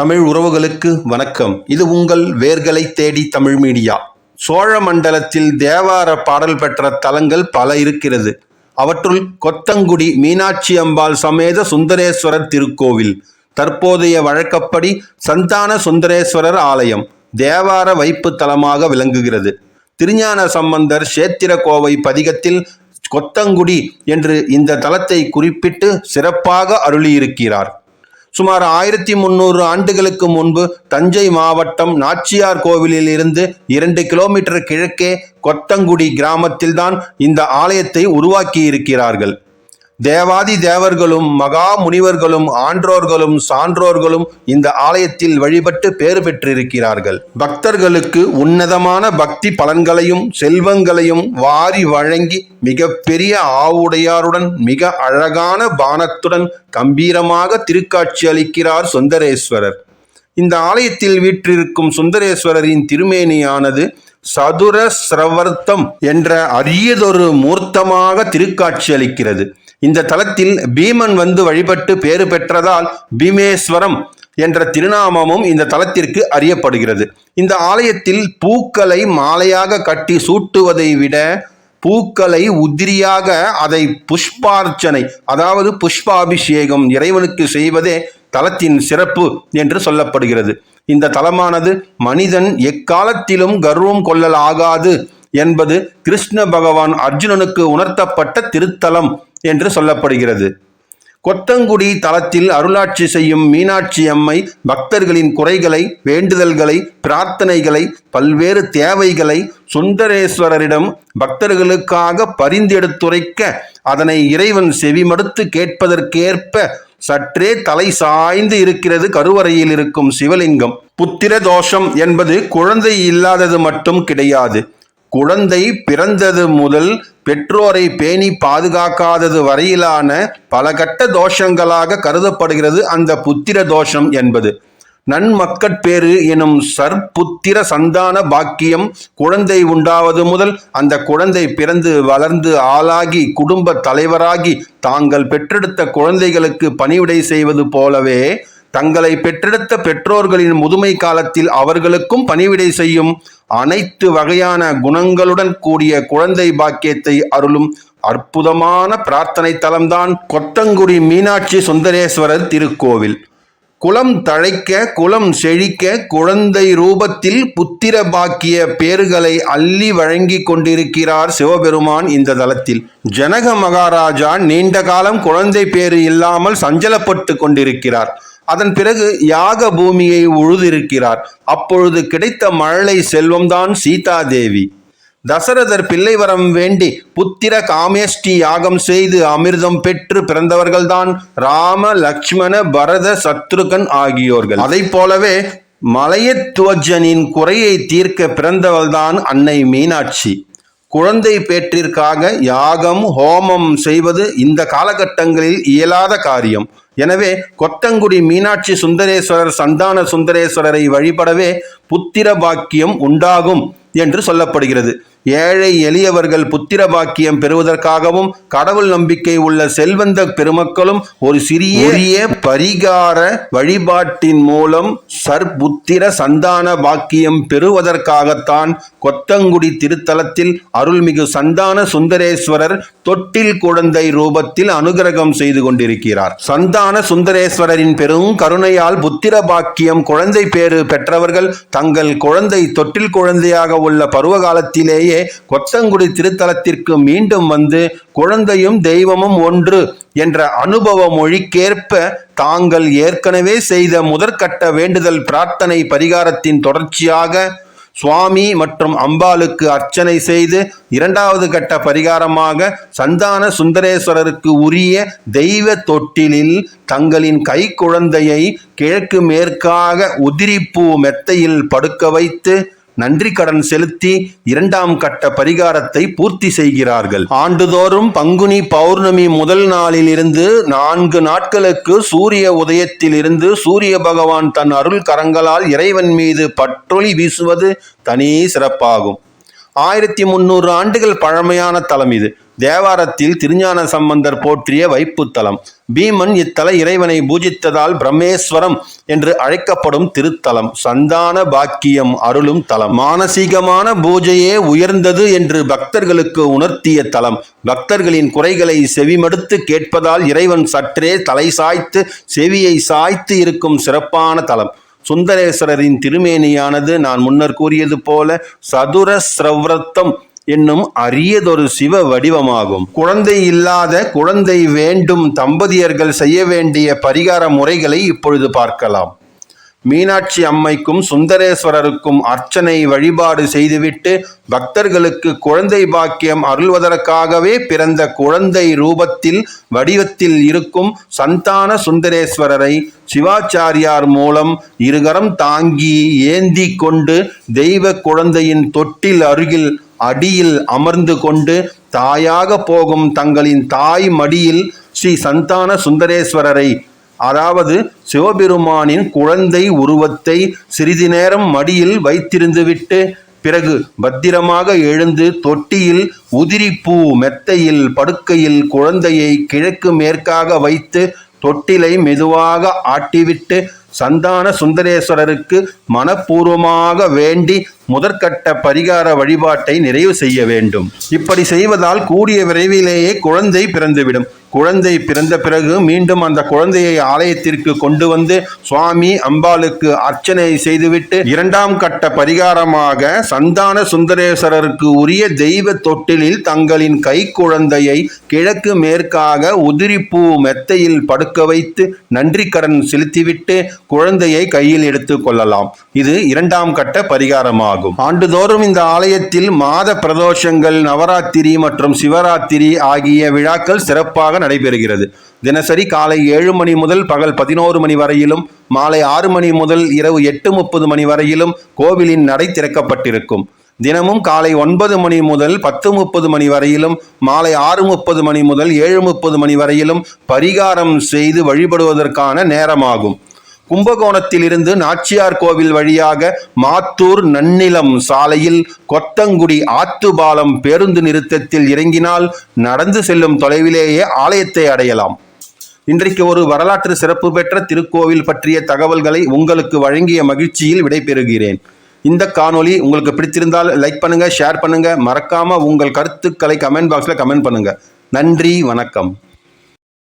தமிழ் உறவுகளுக்கு வணக்கம். இது உங்கள் வேர்களை தேடி தமிழ் மீடியா. சோழ மண்டலத்தில் தேவார பாடல் பெற்ற தலங்கள் பல இருக்கிறது. அவற்றுள் கொத்தங்குடி மீனாட்சி அம்பாள் சமேத சுந்தரேஸ்வரர் திருக்கோவில். தற்போதைய வழக்கப்படி சந்தான சுந்தரேஸ்வரர் ஆலயம் தேவார வைப்பு தலமாக விளங்குகிறது. திருஞான சம்பந்தர் சேத்திர கோவை பதிகத்தில் கொத்தங்குடி என்று இந்த தலத்தை குறிப்பிட்டு சிறப்பாக அருளியிருக்கிறார். சுமார் ஆயிரத்தி முந்நூறு ஆண்டுகளுக்கு முன்பு தஞ்சை மாவட்டம் நாச்சியார் கோவிலில் இருந்து இரண்டு கிலோமீட்டர் கிழக்கே கொத்தங்குடி கிராமத்தில்தான் இந்த ஆலயத்தை உருவாக்கி இருக்கிறார்கள் தேவாதி தேவர்களும் மகா முனிவர்களும் ஆன்றோர்களும் சான்றோர்களும் இந்த ஆலயத்தில் வழிபட்டு பேறு பெற்றிருக்கிறார்கள். பக்தர்களுக்கு உன்னதமான பக்தி பலன்களையும் செல்வங்களையும் வாரி வழங்கி மிகப்பெரிய ஆவுடையாருடன் மிக அழகான பானத்துடன் கம்பீரமாக திருக்காட்சி அளிக்கிறார் சுந்தரேஸ்வரர். இந்த ஆலயத்தில் வீற்றிருக்கும் சுந்தரேஸ்வரரின் திருமேனியானது சதுர சிரவர்த்தம் என்ற அரியதொரு மூர்த்தமாக திருக்காட்சி அளிக்கிறது. இந்த தலத்தில் பீமன் வந்து வழிபட்டு பேறு பெற்றதால் பீமேஸ்வரம் என்ற திருநாமமும் இந்த தலத்திற்கு அறியப்படுகிறது. இந்த ஆலயத்தில் பூக்களை மாலையாக கட்டி சூட்டுவதை விட பூக்களை உதிரியாக அதை புஷ்பார்ச்சனை அதாவது புஷ்பாபிஷேகம் இறைவனுக்கு செய்வதே தலத்தின் சிறப்பு என்று சொல்லப்படுகிறது. இந்த தலமானது மனிதன் எக்காலத்திலும் கர்வம் கொள்ளல் ஆகாது என்பது கிருஷ்ண பகவான் அர்ஜுனனுக்கு உணர்த்தப்பட்ட திருத்தலம். என்று சொல்லப்படுகிறது. கொத்தங்குடி தலத்தில் அருளாட்சி செய்யும் மீனாட்சி அம்மை பக்தர்களின் குறைகளை வேண்டுதல்களை பிரார்த்தனைகளை பல்வேறு தேவைகளை சுந்தரேஸ்வரரிடம் பக்தர்களுக்காக பரிந்தெடுத்துரைக்க அதனை இறைவன் செவிமடுத்து கேட்பதற்கேற்ப சற்றே தலை சாய்ந்து இருக்கிறது கருவறையில் இருக்கும் சிவலிங்கம். புத்திர தோஷம் என்பது குழந்தை இல்லாதது மட்டும் கிடையாது. குழந்தை பிறந்தது முதல் பெற்றோரை பேணி பாதுகாக்காதது வரையிலான பல கட்ட தோஷங்களாக கருதப்படுகிறது அந்த புத்திர தோஷம் என்பது. நன்மக்கட்பேறு எனும் சற்புத்திர சந்தான பாக்கியம் குழந்தை உண்டாவது முதல் அந்த குழந்தை பிறந்து வளர்ந்து ஆளாகி குடும்ப தலைவராகி தாங்கள் பெற்றெடுத்த குழந்தைகளுக்கு பணிவிடை செய்வது போலவே தங்களை பெற்றெடுத்த பெற்றோர்களின் முதுமை காலத்தில் அவர்களுக்கும் பணிவிடை செய்யும் அனைத்து வகையான குணங்களுடன் கூடிய குழந்தை பாக்கியத்தை அருளும் அற்புதமான பிரார்த்தனை தலம்தான் கொத்தங்குடி மீனாட்சி சுந்தரேஸ்வரர் திருக்கோவில். குலம் தழைக்க குலம் செழிக்க குழந்தை ரூபத்தில் புத்திர பாக்கிய பேர்களை அள்ளி வழங்கி கொண்டிருக்கிறார் சிவபெருமான் இந்த தலத்தில். ஜனக மகாராஜா நீண்ட காலம் குழந்தை பேறு இல்லாமல் சஞ்சலப்பட்டு கொண்டிருக்கிறார். அதன் பிறகு யாக பூமியை உழுதிருக்கிறார். அப்பொழுது கிடைத்த மழலை செல்வம்தான் சீதாதேவி. தசரதர் பிள்ளை வரம் வேண்டி புத்திர காமேஷ்டி யாகம் செய்து அமிர்தம் பெற்று பிறந்தவர்கள்தான் ராம லக்ஷ்மண பரத சத்ருகன் ஆகியோர்கள். அதை போலவே மலையத்துவஜனின் குறையை தீர்க்க பிறந்தவள்தான் அன்னை மீனாட்சி. குழந்தை பேற்றிற்காக யாகம் ஹோமம் செய்வது இந்த காலகட்டங்களில் இயலாத காரியம். எனவே கொத்தங்குடி மீனாட்சி சுந்தரேஸ்வரர் சந்தான சுந்தரேஸ்வரரை வழிபடவே புத்திர பாக்கியம் உண்டாகும் என்று சொல்லப்படுகிறது. ஏழை எளியவர்கள் புத்திர பாக்கியம் பெறுவதற்காகவும் கடவுள் நம்பிக்கை உள்ள செல்வந்த பெருமக்களும் ஒரு சிறிய பரிகார வழிபாட்டின் மூலம் சர்புத்திர சந்தான பாக்கியம் பெறுவதற்காகத்தான் கொத்தங்குடி திருத்தலத்தில் அருள்மிகு சந்தான சுந்தரேஸ்வரர் தொட்டில் குழந்தை ரூபத்தில் அனுகிரகம் செய்து கொண்டிருக்கிறார். அருளான சுந்தரேஸ்வரரின் பெரும் கருணையால் புத்திர பாக்கியம் குழந்தை பேறு பெற்றவர்கள் தங்கள் குழந்தை தொட்டில் குழந்தையாக உள்ள பருவ காலத்திலேயே கொத்தங்குடி திருத்தலத்திற்கு மீண்டும் வந்து குழந்தையும் தெய்வமும் ஒன்று என்ற அனுபவ மொழிக்கேற்ப தாங்கள் ஏற்கனவே செய்த முதற்கட்ட வேண்டுதல் பிரார்த்தனை பரிகாரத்தின் தொடர்ச்சியாக சுவாமி மற்றும் அம்பாளுக்கு அர்ச்சனை செய்து இரண்டாவது கட்ட பரிகாரமாக சந்தான சுந்தரேஸ்வரருக்கு உரிய தெய்வ தொட்டிலில் தங்களின் கை குழந்தையை கிழக்கு மேற்காக உதிரிப்பூ மெத்தையில் படுக்க வைத்து நன்றி கடன் செலுத்தி இரண்டாம் கட்ட பரிகாரத்தை பூர்த்தி செய்கிறார்கள். ஆண்டுதோறும் பங்குனி பௌர்ணமி முதல் நாளில் இருந்து நான்கு நாட்களுக்கு சூரிய உதயத்தில் இருந்து சூரிய பகவான் தன் அருள் கரங்களால் இறைவன் மீது பற்றொளி வீசுவது தனி சிறப்பாகும். ஆயிரத்தி முன்னூறு ஆண்டுகள் பழமையான தலம் இது. தேவாரத்தில் திருஞான சம்பந்தர் போற்றிய வைப்புத்தலம். பீமன் இத்தல இறைவனை பூஜித்ததால் பிரம்மேஸ்வரம் என்று அழைக்கப்படும் திருத்தலம். சந்தான பாக்கியம் அருளும் தலம். மானசீகமான பூஜையே உயர்ந்தது என்று பக்தர்களுக்கு உணர்த்திய தலம். பக்தர்களின் குறைகளை செவிமடுத்து கேட்பதால் இறைவன் சற்றே தலை சாய்த்து செவியை சாய்த்து இருக்கும் சிறப்பான தலம். சுந்தரேஸ்வரரின் திருமேனியானது நான் முன்னர் கூறியது போல சதுர ஸ்ரவ்ரத்தம் என்னும் அரியதொரு சிவ வடிவமாகும். குழந்தை இல்லாத குழந்தை வேண்டும் தம்பதியர்கள் செய்ய வேண்டிய பரிகார முறைகளை இப்பொழுது பார்க்கலாம். மீனாட்சி அம்மைக்கும் சுந்தரேஸ்வரருக்கும் அர்ச்சனை வழிபாடு செய்துவிட்டு பக்தர்களுக்கு குழந்தை பாக்கியம் அருள்வதற்காகவே பிறந்த குழந்தை ரூபத்தில் வடிவத்தில் இருக்கும் சந்தான சுந்தரேஸ்வரரை சிவாச்சாரியார் மூலம் இருகரம் தாங்கி ஏந்தி கொண்டு தெய்வ குழந்தையின் தொட்டில் அருகில் அடியில் அமர்ந்து கொண்டு தாயாக போகும் தங்களின் தாய் மடியில் ஸ்ரீ சந்தான சுந்தரேஸ்வரரை அதாவது சிவபெருமானின் குழந்தை உருவத்தை சிறிது நேரம் மடியில் வைத்திருந்துவிட்டு பிறகு பத்திரமாக எழுந்து தொட்டியில் உதிரிப்பூ மெத்தையில் படுக்கையில் குழந்தையை கிழக்கு மேற்காக வைத்து தொட்டிலை மெதுவாக ஆட்டிவிட்டு சந்தான சுந்தரேஸ்வரருக்கு மனப்பூர்வமாக வேண்டி முதற்கட்ட பரிகார வழிபாட்டை நிறைவு செய்ய வேண்டும். இப்படி செய்வதால் கூடிய விரைவிலேயே குழந்தை பிறந்துவிடும். குழந்தை பிறந்த பிறகு மீண்டும் அந்த குழந்தையை ஆலயத்திற்கு கொண்டு வந்து சுவாமி அம்பாளுக்கு அர்ச்சனை செய்துவிட்டு இரண்டாம் கட்ட பரிகாரமாக சந்தான சுந்தரேஸ்வரருக்கு உரிய தெய்வ தொட்டிலில் தங்களின் கை குழந்தையை கிழக்கு மேற்காக உதிரிப்பூ மெத்தையில் படுக்க வைத்து நன்றி கடன் செலுத்திவிட்டு குழந்தையை கையில் எடுத்துக் கொள்ளலாம். இது இரண்டாம் கட்ட பரிகாரமாகும். ஆண்டுதோறும் இந்த ஆலயத்தில் மாத பிரதோஷங்கள் நவராத்திரி மற்றும் சிவராத்திரி ஆகிய விழாக்கள் சிறப்பாக நடைபெறுகிறது. தினசரி காலை ஏழு மணி முதல் பகல் பதினோரு மணி வரையிலும் மாலை ஆறு மணி முதல் இரவு எட்டு முப்பது மணி வரையிலும் கோவிலின் நடை திறக்கப்பட்டிருக்கும். தினமும் காலை ஒன்பது மணி முதல் பத்து முப்பது மணி வரையிலும் மாலை ஆறு முப்பது மணி முதல் ஏழு முப்பது மணி வரையிலும் பரிகாரம் செய்து வழிபடுவதற்கான நேரமாகும். கும்பகோணத்தில் இருந்து நாச்சியார் கோவில் வழியாக மாத்தூர் நன்னிலம் சாலையில் கொத்தங்குடி ஆத்துபாலம் பேருந்து நிறுத்தத்தில் இறங்கினால் நடந்து செல்லும் தொலைவிலேயே ஆலயத்தை அடையலாம். இன்றைக்கு ஒரு வரலாற்று சிறப்பு பெற்ற திருக்கோவில் பற்றிய தகவல்களை உங்களுக்கு வழங்கிய மகிழ்ச்சியில் விடைபெறுகிறேன். இந்த காணொளி உங்களுக்கு பிடித்திருந்தால் லைக் பண்ணுங்க ஷேர் பண்ணுங்க. மறக்காம உங்கள் கருத்துக்களை கமெண்ட் பாக்ஸில் கமெண்ட் பண்ணுங்க. நன்றி வணக்கம்.